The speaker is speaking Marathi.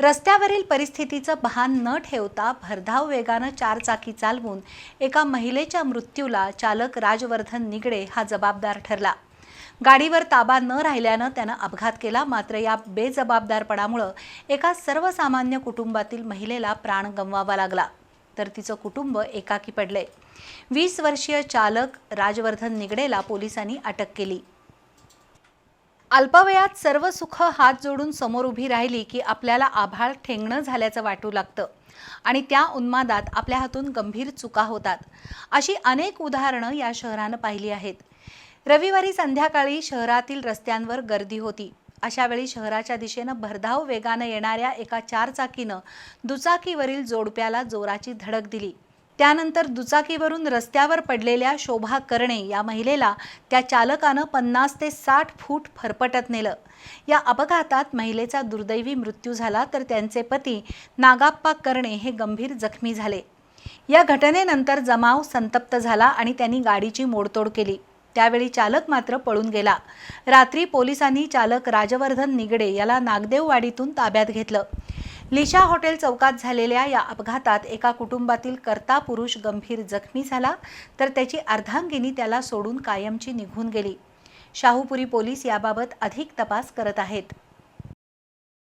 रस्त्यावरील परिस्थितीचं भान न ठेवता भरधाव वेगानं चारचाकी चालवून एका महिलेच्या मृत्यूला चालक राजवर्धन निगडे हा जबाबदार ठरला. गाडीवर ताबा न राहिल्यानं त्यानं अपघात केला. मात्र या बेजबाबदारपणामुळं एका सर्वसामान्य कुटुंबातील महिलेला प्राण गमवावा लागला. तर तिचं कुटुंब एकाकी पडले वीस वर्षीय चालक राजवर्धन निगडेला पोलिसांनी अटक केली. अल्पवयात सर्व सुख हात जोडून समोर उभी राहिली की आपल्याला आभाळ ठेंगणं झाल्याचं वाटू लागतं. आणि त्या उन्मादात आपल्या हातून गंभीर चुका होतात. अशी अनेक उदाहरणं या शहरानं पाहिली आहेत. रविवारी संध्याकाळी शहरातील रस्त्यांवर गर्दी होती. अशावेळी शहराच्या दिशेनं भरधाव वेगानं येणाऱ्या एका चारचाकीनं दुचाकीवरील जोडप्याला जोराची धडक दिली. त्यानंतर दुचाकीवरून रस्त्यावर पडलेल्या शोभा करणे या महिलेला त्या चालकानं पन्नास ते साठ फूट फरफटत नेलं. या अपघातात महिलेचा दुर्दैवी मृत्यू झाला तर त्यांचे पती नागाप्पा करणे हे गंभीर जखमी झाले. या घटनेनंतर जमाव संतप्त झाला आणि त्यांनी गाडीची मोडतोड केली. त्यावेळी चालक मात्र पळून गेला. रात्री पोलिसांनी चालक राजवर्धन निगडे याला नागदेववाडीतून ताब्यात घेतलं. लिशा हॉटेल चौकात झालेल्या या अपघातात एका कुटुंबातील कर्ता पुरुष गंभीर जखमी झाला तर त्याची अर्धांगिनी त्याला सोडून कायमची निघून गेली. शाहूपुरी पोलीस याबाबत अधिक तपास करत आहेत.